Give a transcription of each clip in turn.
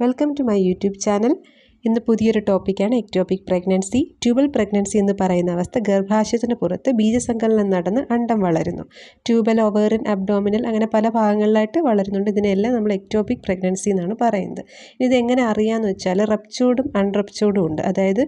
Welcome to my YouTube channel. ഇന്ന് പുതിയൊരു ടോപ്പിക്കാണ് എക്ടോപിക് പ്രഗ്നൻസി. ട്യൂബൽ പ്രഗ്നൻസി എന്ന് പറയുന്ന അവസ്ഥ ഗർഭാശയത്തിന് പുറത്ത് ബീജസങ്കലനം നടന്ന് അണ്ടം വളരുന്നു. ട്യൂബൽ ഓവേറിൻ അബ്ഡോമിനൽ അങ്ങനെ പല ഭാഗങ്ങളിലായിട്ട് വളരുന്നുണ്ട്. ഇതിനെല്ലാം നമ്മൾ എക്ടോപിക് പ്രഗ്നൻസി എന്നാണ് പറയുന്നത്. ഇതെങ്ങനെ അറിയാമെന്ന് വെച്ചാൽ റപ്ചൂർഡും അൺറപ്ചൂർഡും ഉണ്ട്. അതായത്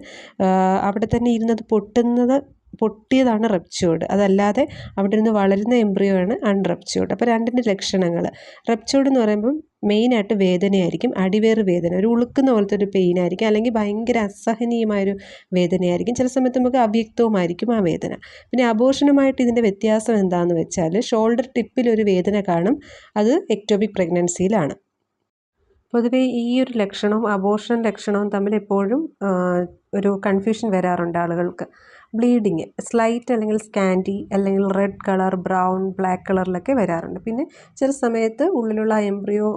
അവിടെ തന്നെ ഇരുന്നത് പൊട്ടുന്നത് പൊട്ടിയതാണ് റപ്ചോഡ് അതല്ലാതെ അവിടെ നിന്ന് വളരുന്ന എംബ്രിയോ ആണ് അൺറപ്ചോഡ് അപ്പോൾ രണ്ടിന്റെ ലക്ഷണങ്ങൾ. റപ്ചോഡ് എന്ന് പറയുമ്പം മെയിനായിട്ട് വേദനയായിരിക്കും. അടിവേറ് വേദന ഒരു ഉളുക്കുന്ന പോലത്തെ ഒരു പെയിൻ ആയിരിക്കും. അല്ലെങ്കിൽ ഭയങ്കര അസഹനീയമായൊരു വേദനയായിരിക്കും. ചില സമയത്ത് നമുക്ക് അവ്യക്തവുമായിരിക്കും ആ വേദന. പിന്നെ അബോർഷനുമായിട്ട് ഇതിന്റെ വ്യത്യാസം എന്താണെന്ന് വെച്ചാൽ ഷോൾഡർ ടിപ്പിൽ ഒരു വേദന കാണും. അത് എക്ടോപിക് പ്രഗ്നൻസിയിലാണ് പൊതുവേ ഈ ഒരു ലക്ഷണവും അബോർഷൻ ലക്ഷണവും തമ്മിൽ എപ്പോഴും ഒരു കൺഫ്യൂഷൻ വരാറുണ്ട് ആളുകൾക്ക്. ബ്ലീഡിങ് സ്ലൈറ്റ് അല്ലെങ്കിൽ സ്കാൻഡി അല്ലെങ്കിൽ റെഡ് കളർ ബ്രൗൺ ബ്ലാക്ക് കളറിലൊക്കെ വരാറുണ്ട്. പിന്നെ ചില സമയത്ത് ഉള്ളിലുള്ള എംബ്രിയോ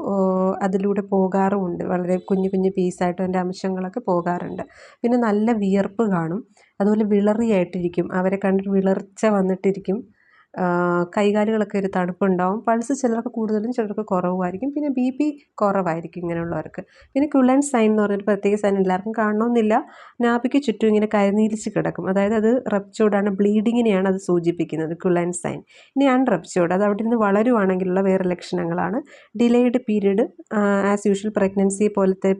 അതിലൂടെ പോകാറുമുണ്ട്. വളരെ കുഞ്ഞു കുഞ്ഞു പീസായിട്ട് അതിന്റെ അംശങ്ങളൊക്കെ പോകാറുണ്ട്. പിന്നെ നല്ല വിയർപ്പ് കാണും. അതുപോലെ വിളറിയായിട്ടിരിക്കും. അവരെ കണ്ടിട്ട് വിളർച്ച വന്നിട്ടിരിക്കും. കൈകാലുകളൊക്കെ ഒരു തണുപ്പുണ്ടാവും. പൾസ് ചിലർക്ക് കൂടുതലും ചിലർക്ക് കുറവുമായിരിക്കും. പിന്നെ ബി പി കുറവായിരിക്കും ഇങ്ങനെയുള്ളവർക്ക്. പിന്നെ ക്യുലൻ സൈൻ എന്ന് പറഞ്ഞൊരു പ്രത്യേക സൈൻ എല്ലാവർക്കും കാണണമെന്നില്ല. നാഭിക്ക് ചുറ്റും ഇങ്ങനെ കരിനീലിച്ച് കിടക്കും. അതായത് അത് റപ്ചോർഡാണ് ബ്ലീഡിങ്ങിനെയാണ് അത് സൂചിപ്പിക്കുന്നത് ക്യുലൻ സൈൻ. ഇനി അൺറപ്ചോർഡ് അത് അവിടെ നിന്ന് വളരുവാണെങ്കിലുള്ള വേറെ ലക്ഷണങ്ങളാണ്. Delayed period as usual pregnancy പോലത്തെ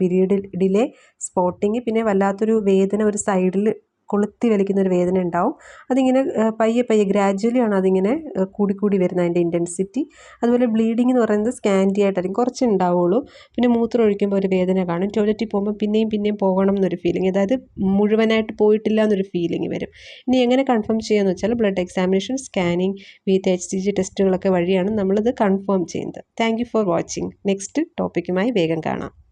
പീരീഡ് ഡിലേ സ്പോട്ടിങ് പിന്നെ വല്ലാത്തൊരു വേദന ഒരു സൈഡിൽ കൊളുത്തി വലിക്കുന്ന ഒരു വേദന ഉണ്ടാവും. അതിങ്ങനെ പയ്യെ പയ്യെ ഗ്രാജ്വലി ആണ് അതിങ്ങനെ കൂടിക്കൂടി വരുന്നത് അതിന്റെ ഇന്റൻസിറ്റി അതുപോലെ ബ്ലീഡിംഗ് എന്ന് പറയുന്നത് സ്കാൻഡി ആയിട്ടായിരിക്കും കുറച്ച് ഉണ്ടാവുള്ളൂ. പിന്നെ മൂത്രം ഒഴിക്കുമ്പോൾ ഒരു വേദന കാണും. ടോയ്ലറ്റിൽ പോകുമ്പോൾ പിന്നെയും പിന്നെയും പോകണം എന്നൊരു ഫീലിംഗ് അതായത് മുഴുവനായിട്ട് പോയിട്ടില്ല എന്നൊരു ഫീലിംഗ് വരും. ഇനി എങ്ങനെ കൺഫേം ചെയ്യാന്ന് വെച്ചാൽ blood examination scanning with H C G ടെസ്റ്റുകളൊക്കെ വഴിയാണ് നമ്മളിത് കൺഫേം ചെയ്യുന്നത്. താങ്ക് ഫോർ വാച്ചിങ് നെക്സ്റ്റ് ടോപ്പിക്കുമായി വേഗം കാണാം.